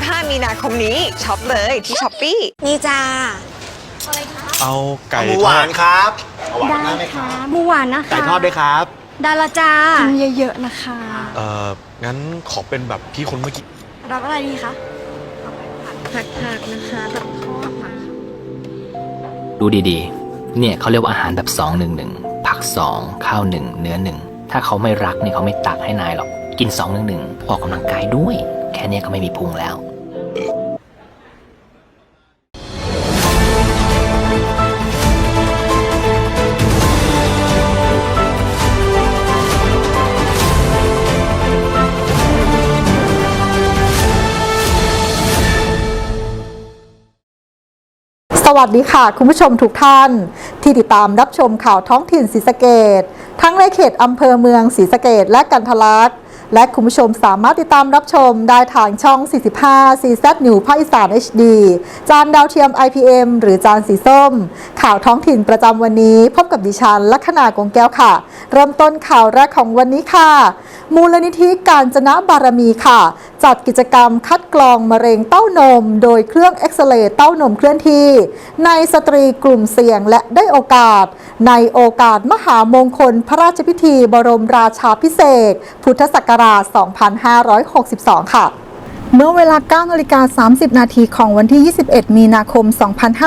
15 มีนาคมนี้ช็อปเลยที่ช้อปปี้นี่จ้าเอาไก่หมูทหอวาดนครับเอาหวานได้ได้ไหมคค่ะรับหมูหวานนะคะไก่ทอดด้วยครับได้ละจ้ากินเยอะๆนะคะ เอ่องั้นขอเป็นแบบพี่คนเมื่อกี้รับอะไรดีคะผักผักนะคะแบบทอดมาดูดีๆ เนี่ยเขาเรียกว่าอาหารแบบ2 1 1ผัก 2 ข้าว 1 เนื้อ 1 ถ้าเขาไม่รักเนี่ยเขาไม่ตักให้นายหรอก กิน 2 1 1ออกกำลังกายด้วย แค่นี้ก็ไม่มีพุงแล้วสวัสดีค่ะ คุณผู้ชมทุกท่าน ที่ติดตามรับชมข่าวท้องถิ่นศรีสะเกดทั้งในเขตอำเภอเมืองศรีสะเกดและกันทลักษ และคุณผู้ชมสามารถติดตามรับชมได้ทางช่อง 45 CZ New ภาคอีสาน HD จานดาวเทียม IPM หรือจานสีส้ม ข่าวท้องถิ่นประจำวันนี้ พบกับดิฉันลัคนา กงแก้วค่ะ เริ่มต้นข่าวแรกของวันนี้ค่ะ มูลนิธิการจนะบารมีค่ะ จัดกิจกรรมคัดกรองมะเร็งเต้านม โดยเครื่องเอ็กซเรย์เต้านมเคลื่อนที่ ในสตรีกลุ่มเสี่ยงและได้โอกาส ในโอกาสมหามงคลพระราชพิธีบรมราชาพิเศษ พุทธศักราช 2562 ค่ะ เมื่อเวลา9นาฬิกา30 นาทีของวันที่ 21 มีนาคม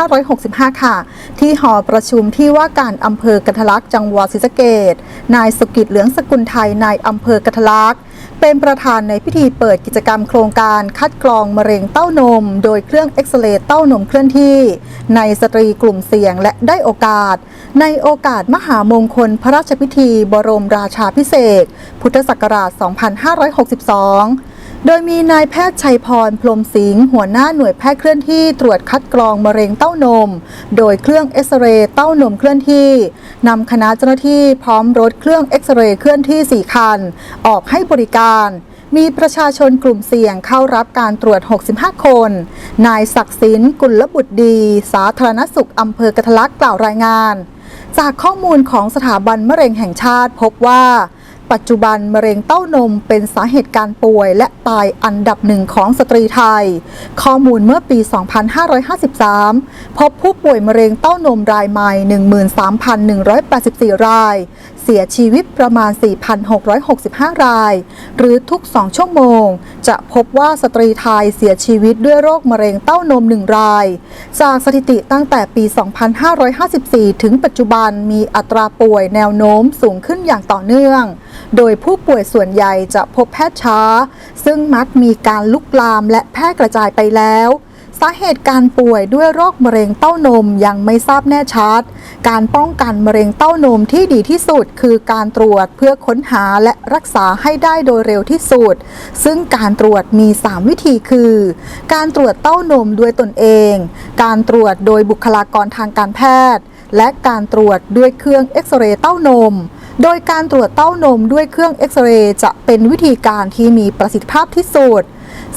2565 ค่ะ ที่หอประชุมที่ว่าการอำเภอกระทลักษ์จังหวัดศรีสะเกดนายสุกิจเหลืองสกุลไทยนายอำเภอกระทลักษ์เป็นประธานในพิธีเปิดกิจกรรมโครงการคัดกรองมะเร็งเต้านม โดยเครื่องเอ็กซเรย์เต้านมเคลื่อนที่ ในสตรีกลุ่มเสี่ยงและได้โอกาส ในโอกาสมหามงคลพระราชพิธีบรมราชาพิเศษ พุทธศักราช 2562 โดยมีนายแพทย์ชัยพร พรหมสิงห์หัวหน้าหน่วยแพทย์เคลื่อนที่ตรวจคัดกรองมะเร็งเต้านม โดยเครื่องเอ็กซเรย์เต้านมเคลื่อนที่นำคณะเจ้าหน้าที่พร้อมรถเครื่องเอ็กซเรย์เคลื่อนที่ 4 คัน ออกให้บริการ มีประชาชนกลุ่มเสี่ยงเข้ารับการตรวจ 65 คน นายศักดิ์สินกุลบุตรดี สาธารณสุขอำเภอกระทะลักกล่าวรายงาน จากข้อมูลของสถาบันมะเร็งแห่งชาติพบว่า ปัจจุบันมะเร็งเต้านมเป็นสาเหตุการป่วยและตายอันดับหนึ่งของสตรีไทย ข้อมูลเมื่อปี 2553 พบผู้ป่วยมะเร็งเต้านมรายใหม่ 13,184 ราย เสียชีวิตประมาณ 4,665 ราย หรือทุก 2 ชั่วโมง จะพบว่าสตรีไทยเสียชีวิตด้วยโรคมะเร็งเต้านม 1 ราย จากสถิติตั้งแต่ปี 2554 ถึงปัจจุบันมีอัตราป่วยแนวโน้มสูงขึ้นอย่างต่อเนื่อง โดยผู้ป่วยส่วนใหญ่จะพบแพทย์ช้า ซึ่งมักมีการลุกลามและแพร่กระจายไปแล้วาเหตุการป่วยด้วยโรคมะเร็งเต้านมยังไม่ทราบแน่ชัด การป้องกันมะเร็งเต้านมที่ดีที่สุด คือการตรวจเพื่อค้นหาและรักษาให้ได้โดยเร็วที่สุด ซึ่งการตรวจมี 3 วิธีคือ การตรวจเต้านมด้วยตนเอง การตรวจโดยบุคลากรทางการแพทย์ และการตรวจด้วยเครื่องเอ็กซเรย์เต้านมโดยการตรวจเต้านมด้วยเครื่องเอ็กซเรย์จะเป็นวิธีการที่มีประสิทธิภาพที่สุด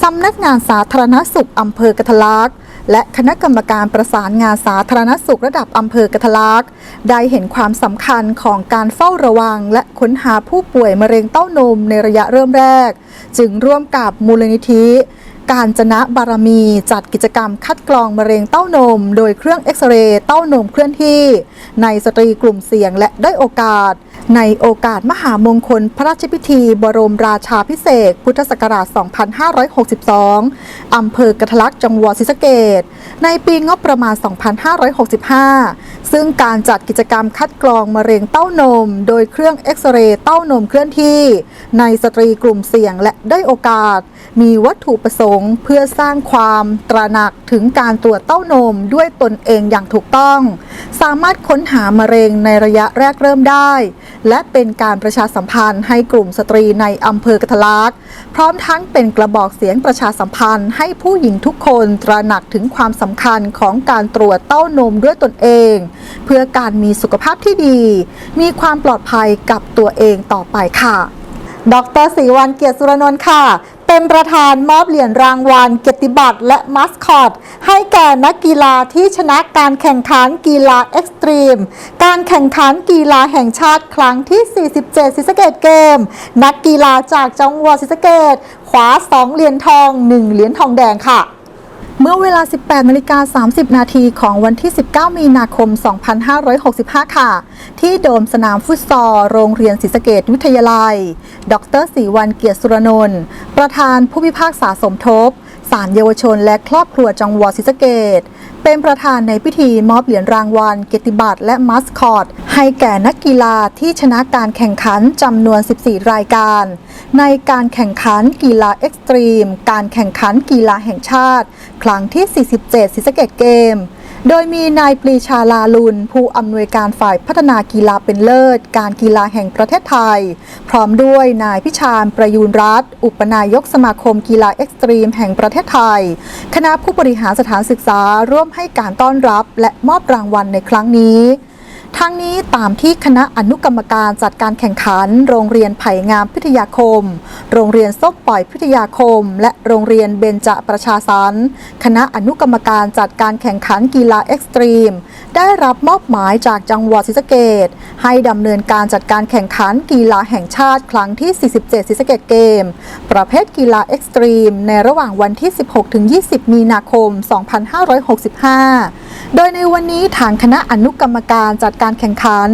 สำนักงานสาธารณสุขอำเภอกระทะลักและคณะกรรมการประสานงานสาธารณสุขระดับอำเภอกระทะลักได้เห็นความสำคัญของการเฝ้าระวัง และค้นหาผู้ป่วยมะเร็งเต้านมในระยะเริ่มแรก จึงร่วมกับมูลนิธิการจนะบารมีจัดกิจกรรมคัดกรองมะเร็งเต้านม โดยเครื่องเอ็กซเรย์เต้านมเคลื่อนที่ ในสตรีกลุ่มเสี่ยงและได้โอกาส ในโอกาสมหามงคลพระราชพิธี บรมราชาพิเศษ พุทธศักราช 2562 อำเภอกระทลักจังหวัดศรีสะเกดในปีงบประมาณ 2565 ซึ่งการจัดกิจกรรมคัดกรองมะเร็งเต้านม โดยเครื่องเอ็กซเรย์เต้านมเคลื่อนที่ ในสตรีกลุ่มเสี่ยงและได้โอกาสมีวัตถุประสงค์เพื่อสร้างความตระหนักถึงการตรวจเต้านมด้วยตนเองอย่างถูกต้อง สามารถค้นหามะเร็งในระยะแรกเริ่มได้ และเป็นการประชาสัมพันธ์ให้กลุ่มสตรีในอำเภอกระทลักพร้อมทั้งเป็นกระบอกเสียงประชาสัมพันธ์ให้ผู้หญิงทุกคนตระหนักถึงความสำคัญของการตรวจเต้านมด้วยตนเอง เพื่อการมีสุขภาพที่ดี มีความปลอดภัยกับตัวเองต่อไปค่ะ ดรศรีวันเกียรติสุรนนท์ค่ะ เป็นประธานมอบเหรียญรางวัลเกียรติบัตรและมัสคอต ให้แก่นักกีฬาที่ชนะการแข่งขันกีฬาเอ็กซ์ตรีม การแข่งขันกีฬาแห่งชาติครั้งที่ 47ซิสเกตเกม นักกีฬาจากจังหวัดซิสเกตคว้า2เหรียญทอง 1 เหรียญทองแดงค่ะ เมื่อเวลา 18นาฬิกา30 นาทีของวันที่ 19 มีนาคม 2565 ค่ะ ที่โดมสนามฟุตซอล โรงเรียนศรีสะเกดวิทยาลัย ดรศรีวันเกียรติสุรนนท์ประธานผู้พิพากษาสมทบศาลเยาวชนและครอบครัวจังหวัดศรีสะเกด เป็นประธานในพิธีมอบเหรียญรางวัลเกียรติบัตรและมัสคอต ให้แก่นักกีฬาที่ชนะการแข่งขันจำนวน 14 รายการ ในการแข่งขันกีฬาเอ็กซ์ตรีม การแข่งขันกีฬาแห่งชาติ ครั้งที่ 47ศิสเกตเกม โดยมีนายปรีชาลาลุน ผู้อำนวยการฝ่ายพัฒนากีฬาเป็นเลิศ การกีฬาแห่งประเทศไทย พร้อมด้วยนายพิชานประยูนรัตอุปนายกสมาคมกีฬาเอ็กซ์ตรีมแห่งประเทศไทย คณะผู้บริหารสถานศึกษาร่วมให้การต้อนรับและมอบรางวัลในครั้งนี้ ทั้งนี้ตามที่คณะอนุกรรมการจัดการแข่งขัน โรงเรียนไผ่งามพิทยาคม โรงเรียนส้มปล่อยพิทยาคม และโรงเรียนเบญจประชาสรรค์คณะอนุกรรมการจัดการแข่งขันกีฬาเอ็กซ์ตรีม ได้รับมอบหมายจากจังหวัดศรีสะเกดให้ดำเนินการจัดการแข่งขันกีฬาแห่งชาติครั้งที่ 47ศรีสะเกดเกม ประเภทกีฬาเอ็กซ์ตรีม ในระหว่างวันที่ 16-20 มีนาคม 2565 โดยในวันนี้ทางคณะอนุกรรมการจัดการแข่งขัน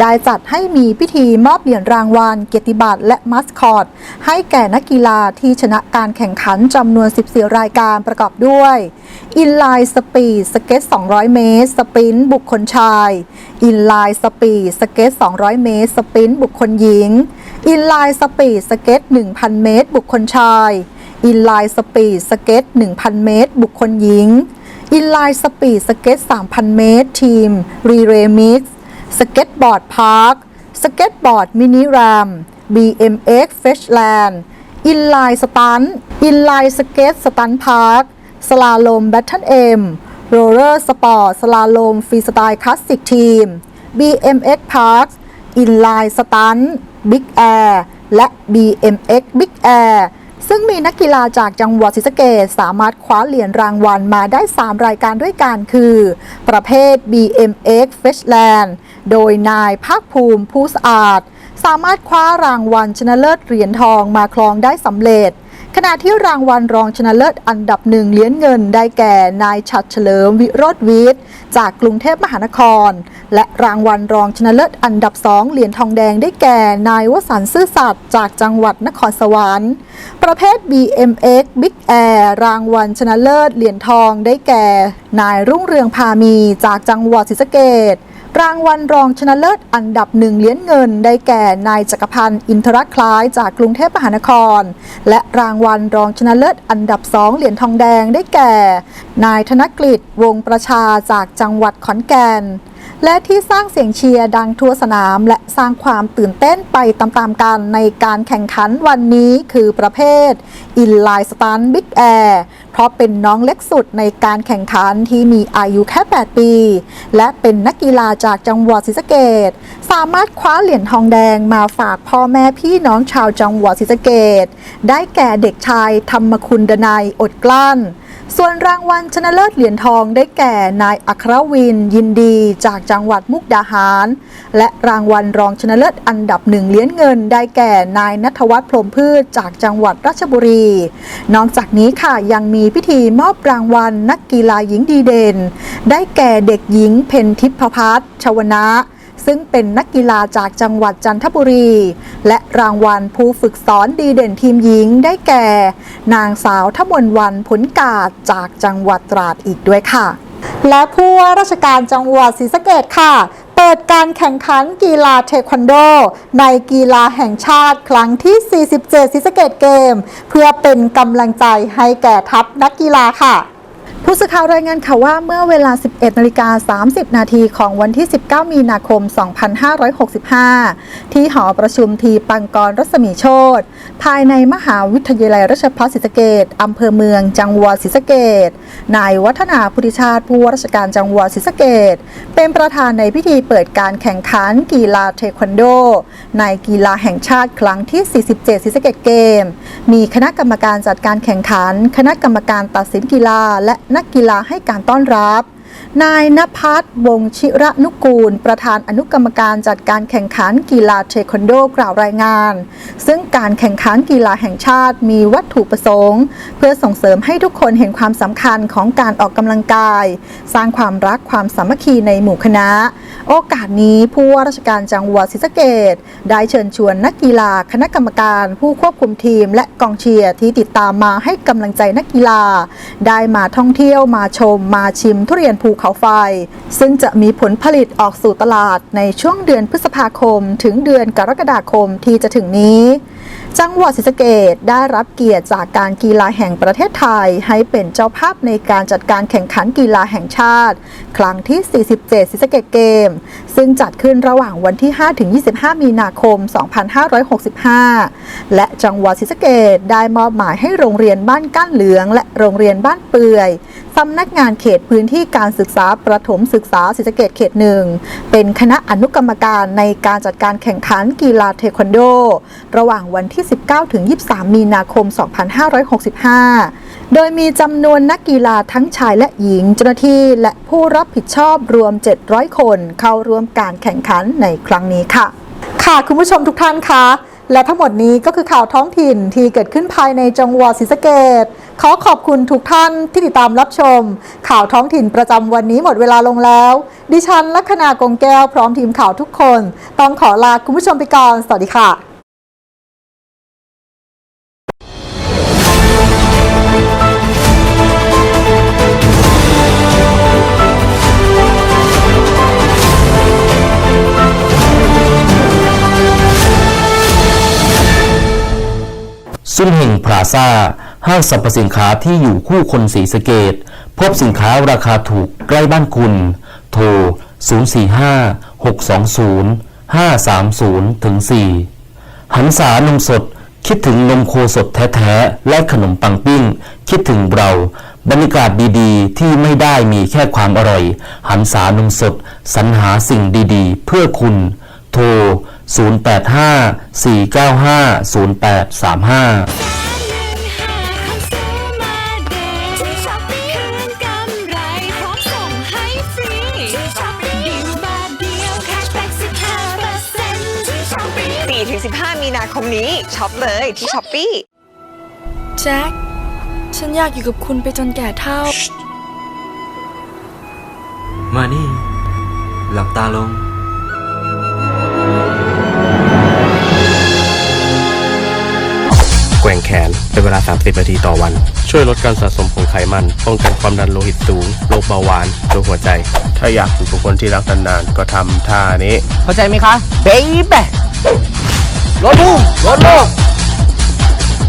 ได้จัดให้มีพิธีมอบเหรียญรางวัล เกียรติบัตรและมัสคอต ให้แก่นักกีฬาที่ชนะการแข่งขันจำนวน 14 รายการประกอบด้วยอินไลน์สปีดสเก็ต 200 เมตร สปรินต์บุคคลชาย อินไลน์สปีดสเก็ต 200 เมตร สปรินต์บุคคลหญิง อินไลน์สปีดสเก็ต 1,000 เมตร บุคคลชาย อินไลน์สปีดสเก็ต 1,000 เมตร บุคคลหญิง อินไลน์สปีดสเก็ต 3,000 เมตร ทีม รีเรมิกซ์ สเก็ตบอร์ดพาร์ค สเก็ตบอร์ดมินิแรม BMX f e s h l a n d อินไลน์สตันอินไลน์สเก็ตสตันพาร์ค สลาโลมแบทเทิลเอ็มโรลเลอร์สปอร์ต สลาโลมฟรีสไตล์คลาสสิกทีม BMX Park อินไลน์สตันบิ๊กแอร์และ BMX Big Air ซึ่งมีนักกีฬาจากจังหวัดศรีสะเกษสามารถคว้าเหรียญรางวัลมาได้ 3 รายการด้วยกันคือ ประเภท BMX f e s h l a n d โดยนายภาคภูมิผู้สะอาด สามารถคว้ารางวัลชนะเลิศเหรียญทองมาครองได้สำเร็จ ขณะที่รางวัลรองชนะเลิศอันดับหนึ่งเหรียญเงินได้แก่นายฉัดเฉลิมวิโรธวิทย์จากกรุงเทพมหานคร และรางวัลรองชนะเลิศอันดับสองเหรียญทองแดงได้แก่นายวสันต์ซื่อสัตย์จากจังหวัดนครสวรรค์ ประเภท BMX Big Air รางวัลชนะเลิศเหรียญทองได้แก่ นายรุ่งเรืองพามีจากจังหวัดศรีสะเกษ รางวัลรองชนะเลิศอันดับหนึ่งเหรียญเงิน ได้แก่นายจักรพันธ์อินทรคล้ายจากกรุงเทพมหานคร และรางวัลรองชนะเลิศอันดับสองเหรียญทองแดงได้แก่ นายธนกฤษวงประชาจากจังหวัดขอนแก่น และที่สร้างเสียงเชียร์ดังทั่วสนาม และสร้างความตื่นเต้นไปตามๆกันในการแข่งขันวันนี้คือประเภทอินไลน์สตันบิ๊กแอร์เพราะเป็นน้องเล็กสุดในการแข่งขันที่มีอายุแค่ 8 ปี และเป็นนักกีฬาจากจังหวัดศรีสะเกดสามารถคว้าเหรียญทองแดงมาฝากพ่อแม่พี่น้องชาวจังหวัดศรีสะเกดได้แก่เด็กชายธรรมคุณดนัยอดกลั้น ส่วนรางวัลชนะเลิศเหรียญทองได้แก่นายอัครวิน ยินดีจากจังหวัดมุกดาหาร และรางวัลรองชนะเลิศอันดับหนึ่งเหรียญเงิน ได้แก่นายนัทวัฒน์พรมพืชจากจังหวัดราชบุรี นอกจากนี้ค่ะยังมีพิธีมอบรางวัลนักกีฬาหญิงดีเด่น ได้แก่เด็กหญิงเพนทิพพัฒชวนะ ซึ่งเป็นนักกีฬาจากจังหวัดจันทบุรี และรางวัลผู้ฝึกสอนดีเด่นทีมหญิงได้แก่ นางสาวทมนวันผลกาจากจังหวัดตราดอีกด้วยค่ะ และผู้ว่าราชการจังหวัดศรีสะเกดค่ะเปิดการแข่งขันกีฬาเทควันโด ในกีฬาแห่งชาติครั้งที่ 47ศรีสะเกดเกม เพื่อเป็นกำลังใจให้แก่ทัพนักกีฬาค่ะ ผู้สื่อข่าวรายงานข่าวว่าเมื่อเวลา 11นาฬิกา30 นาทีของวันที่ 19 มีนาคม 2565 ที่หอประชุมทีปังกรรัศมีโชตภายในมหาวิทยาลัยราชภัฏศรีสะเกดอำเภอเมืองจังหวัดศรีสะเกดนายวัฒนาพุทธิชาติผู้ว่าราชการจังหวัดศรีสะเกดเป็นประธานในพิธีเปิดการแข่งขันกีฬาเทควันโด ในกีฬาแห่งชาติครั้งที่ 47ศรีสะเกดเกม มีคณะกรรมการจัดการแข่งขัน คณะกรรมการตัดสินกีฬาและนักกีฬาให้การต้อนรับ นายนภัสวงชิระนุกูล ประธานอนุกรรมการจัดการแข่งขันกีฬาเทควันโดกล่าวรายงาน ซึ่งการแข่งขันกีฬาแห่งชาติมีวัตถุประสงค์ เพื่อส่งเสริมให้ทุกคนเห็นความสำคัญของการออกกำลังกาย สร้างความรักความสามัคคีในหมู่คณะ โอกาสนี้ผู้ว่าราชการจังหวัดศรีสะเกดได้เชิญชวนนักกีฬาคณะกรรมการ ผู้ควบคุมทีม และกองเชียร์ที่ติดตามมาให้กำลังใจนักกีฬา ได้มาท่องเที่ยวมาชมมาชิมทุเรียนภูเขาไฟ ซึ่งจะมีผลผลิตออกสู่ตลาดในช่วงเดือนพฤษภาคม ถึงเดือนกรกฎาคมที่จะถึงนี้ จังหวัดศรีสะเกดได้รับเกียรติจากการกีฬาแห่งประเทศไทย ให้เป็นเจ้าภาพในการจัดการแข่งขันกีฬาแห่งชาติ ครั้งที่ 47ศรีสะเกดเกม ซึ่งจัดขึ้นระหว่างวันที่ 5-25 มีนาคม 2565 และจังหวัดศรีสะเกดได้มอบหมายให้โรงเรียนบ้านก้านเหลือง และโรงเรียนบ้านเปื่อย สำนักงานเขตพื้นที่การศึกษาประถมศึกษาศรีสะเกดเขตหนึ่งเป็นคณะอนุกรรมการในการจัดการแข่งขันกีฬาเทควันโด ระหว่างวันที่ 19 ถึง 23 มีนาคม 2565 โดยมีจำนวนนักกีฬาทั้งชายและหญิงเจ้าหน้าที่และผู้รับผิดชอบรวม 700 คน เข้าร่วมการแข่งขันในครั้งนี้ค่ะ ค่ะคุณผู้ชมทุกท่านคะและทั้งหมดนี้ก็คือข่าวท้องถิ่นที่เกิดขึ้นภายในจังหวัดศรีสะเกด ขอขอบคุณทุกท่านที่ติดตามรับชม ข่าวท้องถิ่นประจำวันนี้หมดเวลาลงแล้ว ดิฉันลัคนากงแก้วพร้อมทีมข่าวทุกคน ต้องขอลาคุณผู้ชมไปก่อน สวัสดีค่ะซุ่มเฮงพลาซ่า ห้างสรรพสินค้าที่อยู่คู่คนสีสเกต พบสินค้าราคาถูกใกล้บ้านคุณ โทร 045 620 530ถึง4หันสานมสด คิดถึงนมโคสดแท้ ๆ และขนมปังปิ้ง คิดถึงเรา บรรยากาศดีๆ ที่ไม่ได้มีแค่ความอร่อย หันสานมสด สรรหาสิ่งดีๆ เพื่อคุณ โทร 085 495 0835 มีนาคมนี้ช็อปเลยที่ช้อปปี้แจ็คฉันอยากอยู่กับคุณไปจนแก่เท่า มานี่ หลับตาลง แกว่งแขนเป็นเวลา 30 นาทีต่อวัน ช่วยลดการสะสมของไขมัน ป้องกันความดันโลหิตสูง โรคเบาหวาน โรคหัวใจ ถ้าอยากอยู่กับคนที่รักนานๆ ก็ทำท่านี้ เข้าใจไหมคะ เบบี้ รถลูกรถลูก